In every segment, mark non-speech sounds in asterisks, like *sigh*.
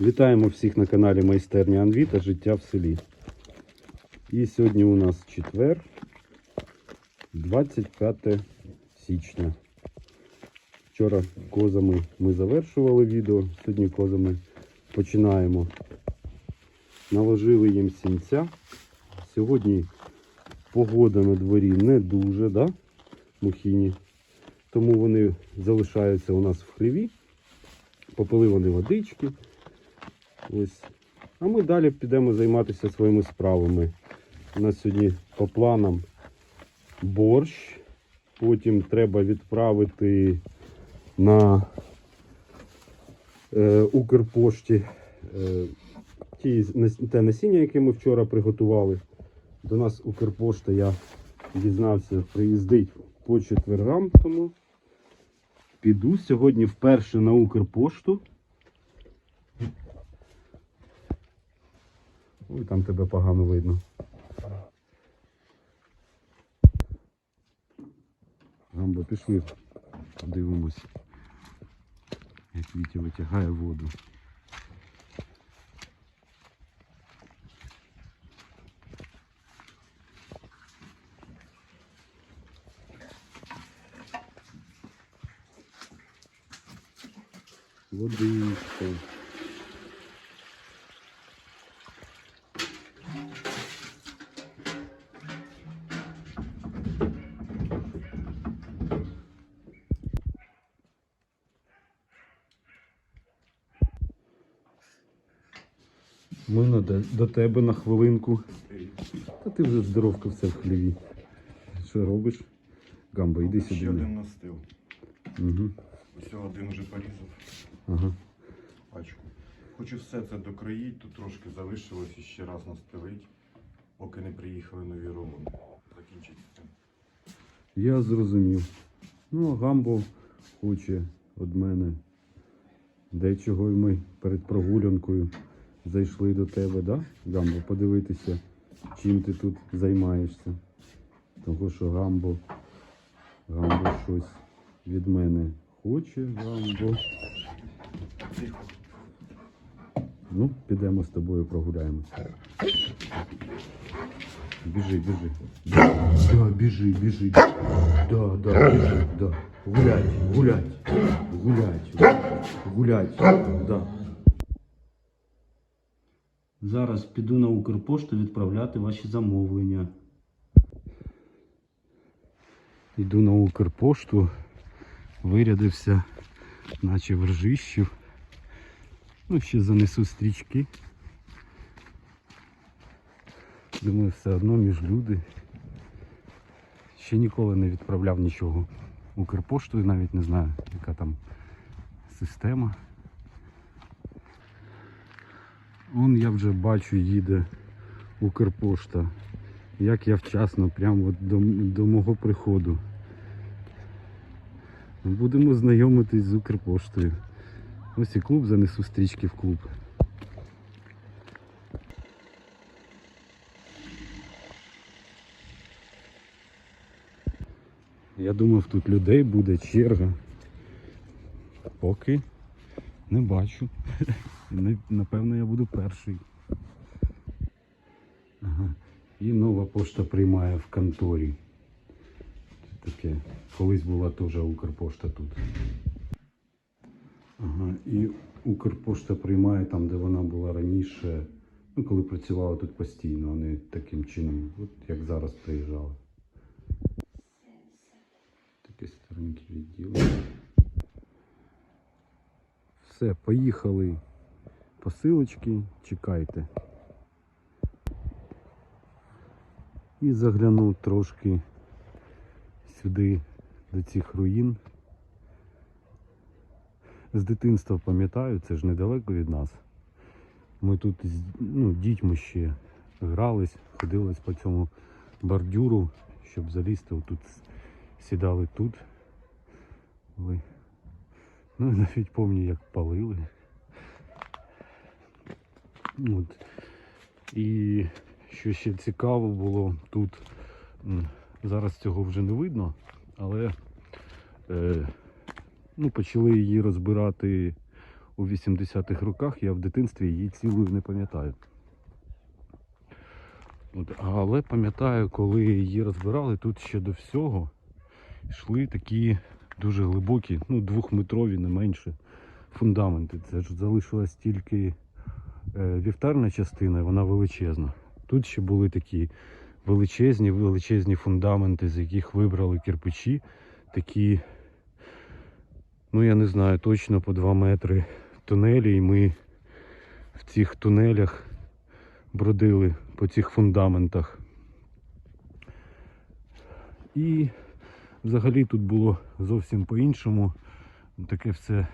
Вітаємо всіх на каналі Майстерня Анві та Життя в селі. І сьогодні у нас четвер, 25 січня. Вчора козами ми завершували відео, сьогодні козами починаємо. Наложили їм сінця. Сьогодні погода на дворі не дуже, да? мухіні. Тому вони залишаються у нас в хліві. Попили вони водички. Ось. А ми далі підемо займатися своїми справами. У нас сьогодні по планам борщ. Потім треба відправити на е, Укрпошті е, ті, те насіння, яке ми вчора приготували. До нас Укрпошта, я дізнався, приїздить по четвергам, тому піду сьогодні вперше на Укрпошту. Ой, там тебе погано видно. Гамбо, пішли. Дивимось, як Вітя витягає воду. Водичка. Ми на до тебе на хвилинку. Та ти вже здоровка все в хліві. Що робиш? Гамбо, йди сюди. Ще один настил. Угу. Ось один вже порізав Ага. пачку. Хочу все це докроїть, тут трошки залишилось і ще раз настелить, поки не приїхали нові рулони. Закінчить цим. Я зрозумів. Ну, а Гамбо хоче від мене дечого і ми перед прогулянкою зайшли до тебе, да? Гамбо, подивитися, чим ти тут займаєшся. Того, що Гамбо, Гамбо щось від мене хоче, Гамбо. Ну, підемо з тобою прогуляємося. Біжи, біжи. Да, біжи, біжи. Да, да, біжи, да. Гулять, гулять, гулять, гулять, да. Зараз піду на Укрпошту відправляти ваші замовлення. Йду на Укрпошту, вирядився, наче в ржищів. Ну, ще занесу стрічки. Думаю, все одно між люди. Ще ніколи не відправляв нічого Укрпоштою, навіть не знаю, яка там система. Он я вже бачу, їде Укрпошта. Як я вчасно, прямо до, до мого приходу. Будемо знайомитись з Укрпоштою. Ось і клуб занесу стрічки в клуб. Я думав, тут людей буде черга. Поки не бачу. Напевно, я буду перший. Ага. І нова пошта приймає в конторі. Таке. Колись була теж Укрпошта тут. Ага, і Укрпошта приймає там, де вона була раніше, ну, коли працювала тут постійно, а не таким чином, от як зараз приїжджала. Таке стареньке відділення. Все, поїхали. Посилочки, чекайте. І заглянув трошки сюди до цих руїн. З дитинства пам'ятаю, це ж недалеко від нас. Ми тут з ну, дітьми ще грались, ходили по цьому бордюру, щоб залізти. Отут сідали тут. Ну, *laughs* навіть пам'ятаю, як палили. От. І що ще цікаво було, тут зараз цього вже не видно, але е, ну, почали її розбирати у 80-х роках. Я в дитинстві її цілою не пам'ятаю. Але пам'ятаю, коли її розбирали, тут ще до всього йшли такі дуже глибокі, ну, двохметрові, не менше, фундаменти. Це ж залишилась тільки вівтарна частина, вона величезна. Тут ще були такі величезні, величезні фундаменти, з яких вибрали кирпичі, такі, ну я не знаю, точно по 2 метри тунелі, і ми в цих тунелях бродили по цих фундаментах. І взагалі тут було зовсім по-іншому. Таке все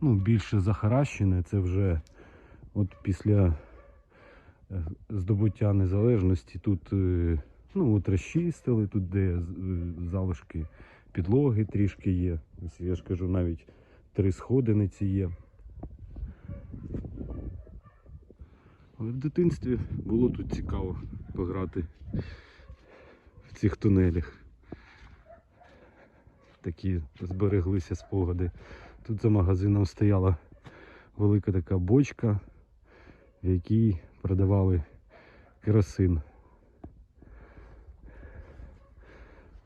ну, більше захаращене. Це вже от після е, здобуття незалежності тут е, ну, от розчистили, тут де е, залишки підлоги трішки є. Ось Я ж кажу, навіть три сходиниці є. Але в дитинстві було тут цікаво пограти в цих тунелях. Такі збереглися спогади. Тут за магазином стояла велика така бочка, в якій продавали керосин.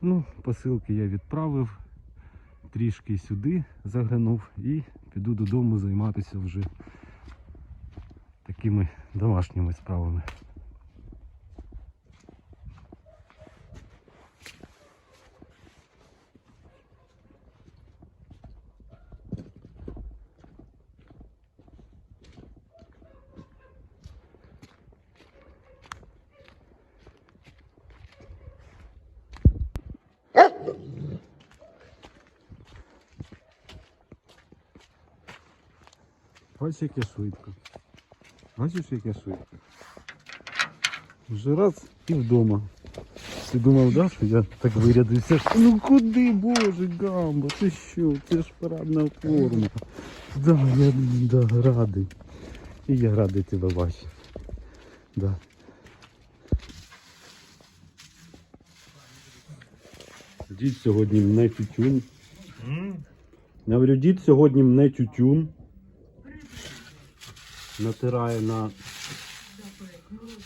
Ну, посилки я відправив, трішки сюди заглянув і піду додому займатися вже такими домашніми справами. Бачиш, як я швидко. Бачиш, як я швидко. Вже раз і вдома. Ти думав, да, що я так вирядився? Ну куди, боже, гамбо, ти що? Це ж парадна форма. Да, я да, радий. І я радий тебе бачити. Да. Дід сьогодні не тютюн. Говорю, дід сьогодні не тютюн. Натирає на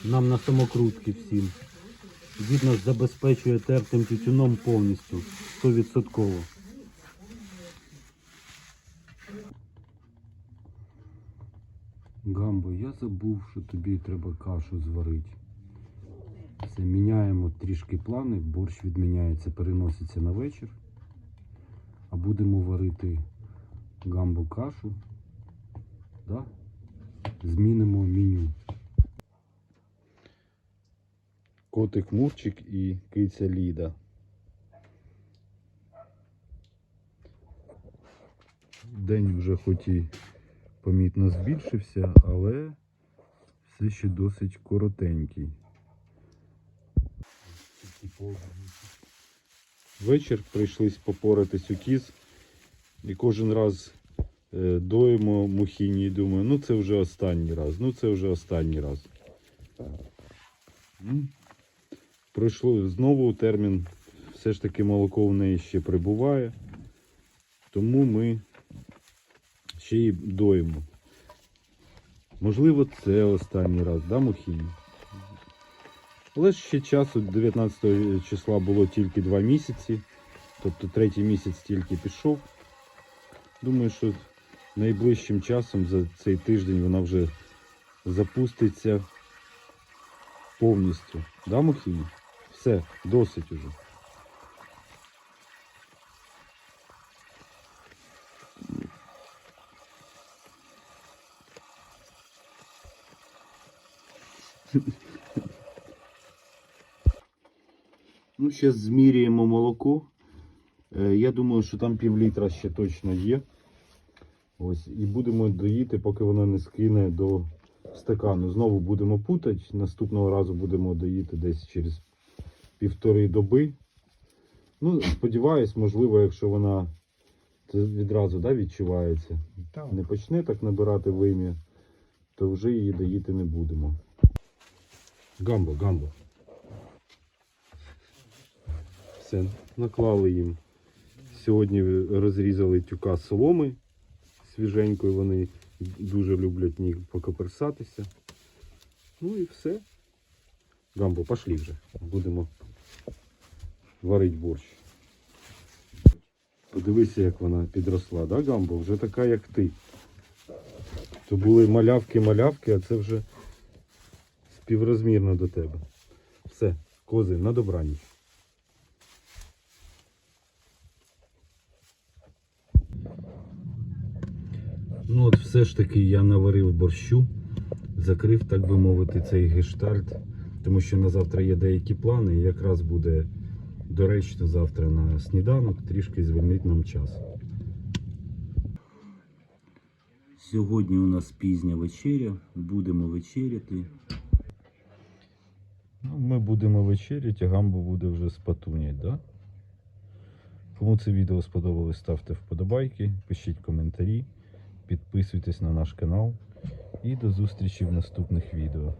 нам на самокрутки всім. Дід нас забезпечує тертим тютюном повністю. 100%. Гамбо, я забув, що тобі треба кашу зварити. Все, міняємо трішки плани, борщ відміняється, переноситься на вечір. А будемо варити гамбо кашу. Да? Змінимо меню. Котик Мурчик і киця Ліда. День вже хоч і помітно збільшився, але все ще досить коротенький. Вечір прийшлись попоратись у кіз і кожен раз доїмо мухіні і думаю, ну це вже останній раз, ну це вже останній раз. Пройшло знову термін, все ж таки молоко в неї ще прибуває, тому ми ще й доїмо. Можливо, це останній раз, да, Мухіні? Але ще часу 19 числа було тільки 2 місяці, тобто третій місяць тільки пішов. Думаю, що найближчим часом за цей тиждень вона вже запуститься повністю. Да, Мухіні? Все, досить уже. *laughs* Ну, зараз зміряємо молоко. Е, Я думаю, що там пів літра ще точно є. Ось, і будемо доїти, поки вона не скине до стакану. Знову будемо путати. Наступного разу будемо доїти десь через півтори доби. Ну, сподіваюсь, можливо, якщо вона це відразу да, відчувається, Так. не почне так набирати вим'я, то вже її доїти не будемо. Гамбо, гамбо. Все, наклали їм. Сьогодні розрізали тюка соломи. Свіженькою, вони дуже люблять в покоперсатися. Ну і все. Гамбо, пошли вже. Будемо варити борщ. Подивися, як вона підросла, да, Гамбо? Вже така, як ти. То були малявки-малявки, а це вже співрозмірно до тебе. Все, кози, на добраніч. Ну от все ж таки я наварив борщу, закрив, так би мовити, цей гештальт, тому що на завтра є деякі плани, і якраз буде доречно завтра на сніданок трішки звільнить нам час. Сьогодні у нас пізня вечеря, будемо вечеряти. Ну, ми будемо вечеряти, а гамбо буде вже спатунять, да? Кому це відео сподобалось, ставте вподобайки, пишіть коментарі, підписуйтесь на наш канал і до зустрічі в наступних відео.